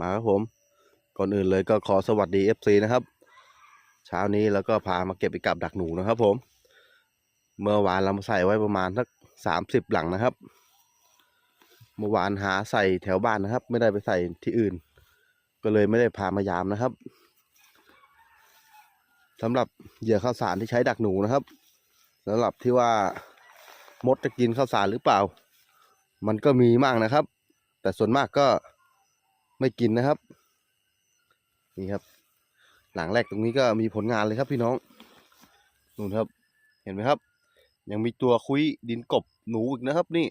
มาครับผม ก่อนอื่นเลยก็ขอสวัสดี FC นะครับ เช้านี้แล้วก็พามาเก็บไปกับดักหนูนะครับผม เมื่อวานเรามาใส่ไว้ประมาณสักสามสิบหลังนะครับ เมื่อวานหาใส่แถวบ้านนะครับ ไม่ได้ไปใส่ที่อื่น ก็เลยไม่ได้พามายามนะครับสำหรับเหยื่อข้าวสารที่ใช้ดักหนูนะครับสำหรับที่ว่ามดจะกินข้าวสารหรือเปล่า มันก็มีมากนะครับ แต่ส่วนมากก็ ไม่กินนะครับ นี่ครับ หลังแรกตรงนี้ก็มีผลงานเลยครับพี่น้องนู่นครับ เห็นไหมครับ ยังมีตัวคุยดินกบหนูอีกนะครับ นี่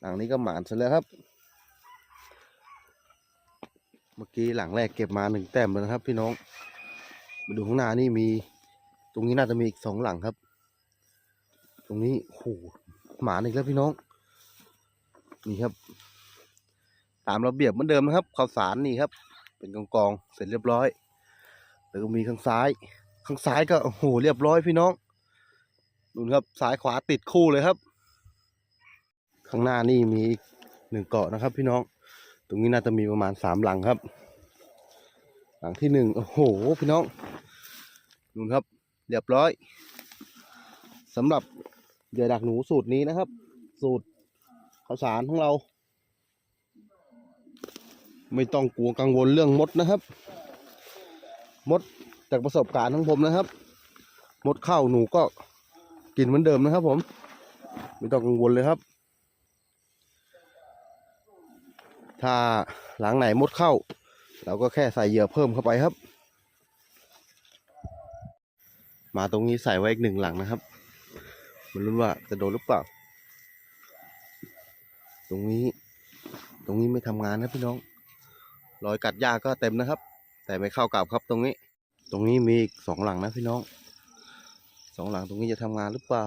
หลังนี้ก็หมานซะแล้วครับ เมื่อกี้หลังแรกเก็บมาหนึ่งแต้มแล้วนะครับ พี่น้องมาดูข้างหน้านี่มี ตรงนี้น่าจะมีอีกสองหลังครับ ตรงนี้โอ้โหหมานอีกแล้วพี่น้อง นี่ครับ ตามระเบียบเหมือนเดิมนะครับข้าวสารนี่ครับ เป็นกองกองเสร็จเรียบร้อยแล้วก็มีข้างซ้าย ข้างซ้ายก็โอ้โหเรียบร้อยพี่น้องดูครับซ้ายขวาติดคู่เลยครับ ข้างหน้านี่มีหนึ่งเกาะนะครับ พี่น้อง ตรงนี้น่าจะมีประมาณสามหลังครับ หลังที่หนึ่งโอ้โหพี่น้องดูครับ เรียบร้อยสำหรับเหยื่อดักหนูสูตรนี้นะครับ สูตรข้าวสารของเรา ไม่ต้องกลัวกังวลเรื่องมดนะครับ มดจากประสบการณ์ของผมนะครับ มดเข้าหนูก็กินเหมือนเดิมนะครับ ผม ไม่ต้องกังวลเลยครับ ถ้าหลังไหนมดเข้า เราก็แค่ใส่เหยื่อเพิ่มเข้าไปครับ มาตรงนี้ใส่ไว้อีกหนึ่งหลังนะครับมันรู้นว่าจะโดนหรือเปล่า ตรงนี้ ตรงนี้ไม่ทำงานนะพี่น้อง รอยกัดหญ้าก็เต็มนะครับ แต่ไม่เข้ากลับครับตรงนี้ ตรงนี้มีอีกสองหลังนะพี่น้องสองหลังตรงนี้จะทำงานหรือเปล่า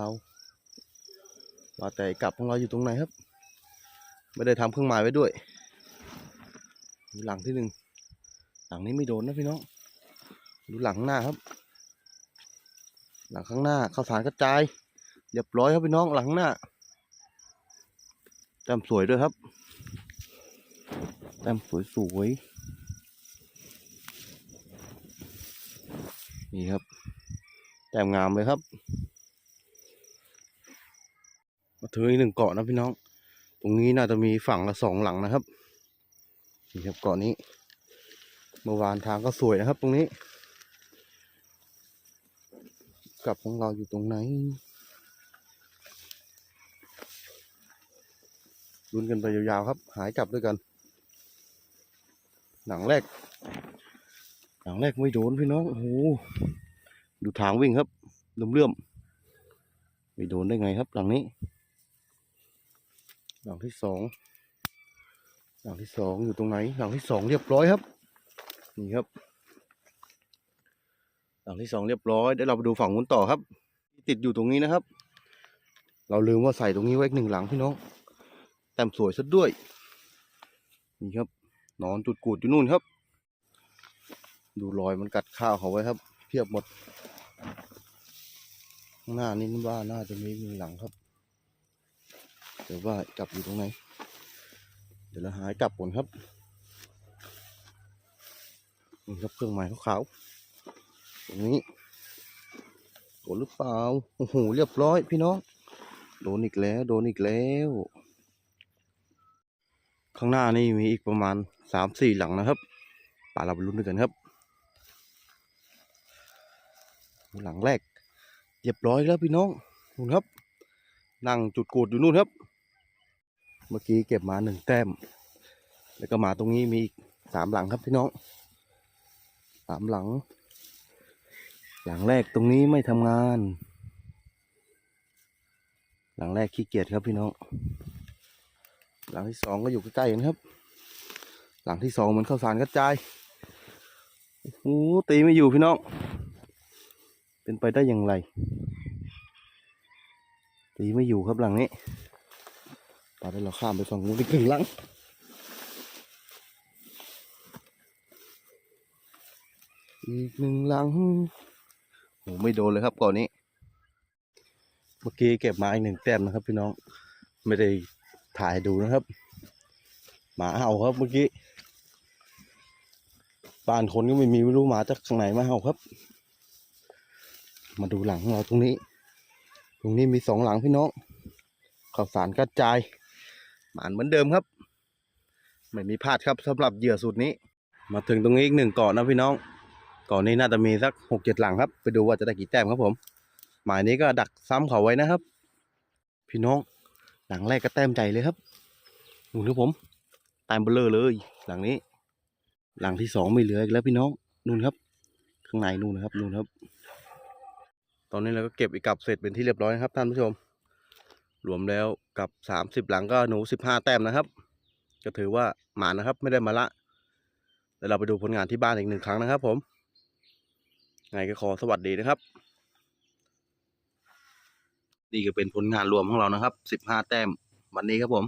ว่าแต่กลับของเราอยู่ตรงไหนครับ ไม่ได้ทำเครื่องหมายไว้ด้วยดูหลังที่หนึ่งหลังนี้ไม่โดนนะพี่น้องดูหลังหน้าครับ หลังข้างหน้าข้าวสารกระจายเรียบร้อยครับพี่น้องหลังหน้าแต้มสวยด้วยครับแต้มสวยๆ นี่ครับ แต้มงามเลยครับ มาถึงอีกหนึ่งเกาะนะพี่น้อง ตรงนี้น่าจะมีฝั่งละสองหลังนะครับ นี่ครับเกาะนี้ เมื่อวานทางก็สวยนะครับ ตรงนี้กลับของเราอยู่ตรงไหนลุ้นกันไปยาวๆครับ หายกลับด้วยกันหลังแรก หลังแรกไม่โดนพี่น้องโอ้โหดูทางวิ่งครับเลื่อมๆไม่โดนได้ไงครับ หลังนี้ หลังที่สองหลังที่สองอยู่ตรงไหน หลังที่สองเรียบร้อยครับ นี่ครับ หลังที่สองเรียบร้อยเดี๋ยวเราไปดูฝั่งนู้นต่อครับ ติดอยู่ตรงนี้นะครับ เราลืมว่าใส่ตรงนี้ไว้อีกหนึ่งหลังพี่น้องแต้มสวยซะด้วย นี่ครับ นอนจุดกูดอยู่นู่นครับ ดูรอยมันกัดข้าวเขาไว้ครับ เพียบหมด ข้างหน้านี่น่าน่าจะมีหนึ่งหลังครับแต่ว่ากลับอยู่ตรงไหน เดี๋ยวเราหายกลับก่อนครับนี่ครับเครื่องหมายขาวๆตรงนี้โดนหรือเปล่าโอ้โหเรียบร้อยพี่น้องโดนอีกแล้ว โดนอีกแล้ว ข้างหน้านี่มีอีกประมาณสามสี่หลังนะครับป่าเราไปลุ้นด้วยกันครับ หลังแรกเรียบร้อยแล้วพี่น้องนู่นครับ นั่งจุดกูดอยู่นู่นครับ เมื่อกี้เก็บมาหนึ่งแต้ม แล้วก็มาตรงนี้มีอีกสามหลังครับพี่น้องสามหลัง หลังแรกตรงนี้ไม่ทำงาน หลังแรกขี้เกียจครับพี่น้อง หลังที่สองก็อยู่ใกล้ๆกันครับ หลังที่สองมือนข้าสารกระจายโอ้โหตีไม่อยู่พี่น้อง เป็นไปได้อย่างไร ตีไม่อยู่ครับหลังนี้ตอนนี้เราข้ามไปฝั่งนู้นอีกหนึ่งหลังอีกหนึ่งหลังโอ้ไม่โดนเลยครับก่อนนี้ เมื่อกี้เก็บมาอีกหนึ่งแต้มนะครับ พี่น้อง ไม่ได้ถ่ายดูนะครับ หมาเห่าครับเมื่อกี้บ้านคนก็ไม่มีไม่รู้หมาจากข้างไหนมาเห่าครับ มาดูหลังของเราตรงนี้ ตรงนี้มีสองหลังพี่น้องข่าวสารกระจาย หมานเหมือนเดิมครับ ไม่มีพลาดครับสำหรับเหยื่อสูตรนี้ มาถึงตรงนี้อีกหนึ่งเกาะนะพี่น้องเกาะนี้น่าจะมีสักหกเจ็ดหลังครับ ไปดูว่าจะได้กี่แต้มครับผม หมายนี้ก็ดักซ้ำเขาไว้นะครับ พี่น้องหลังแรกก็แต้มใจเลยครับดูนะผมแต้มเบลเลอร์เลย หลังนี้ หลังที่สองไม่เหลืออีกแล้วพี่น้องนู่นครับ ข้างในนู่นนะครับนู่นครับ ตอนนี้เราก็เก็บอีกกับเสร็จเป็นที่เรียบร้อยนะครับท่านผู้ชม รวมแล้วกับสามสิบหลังก็หนูสิบห้าแต้มนะครับ ก็ถือว่าหมานะครับไม่ได้มาละเดี๋ยวเราไปดูผลงานที่บ้านอีกหนึ่งครั้งนะครับ ผมไงก็ขอสวัสดีนะครับ นี่ก็เป็นผลงานรวมของเรานะครับสิบห้าแต้มวันนี้ครับผม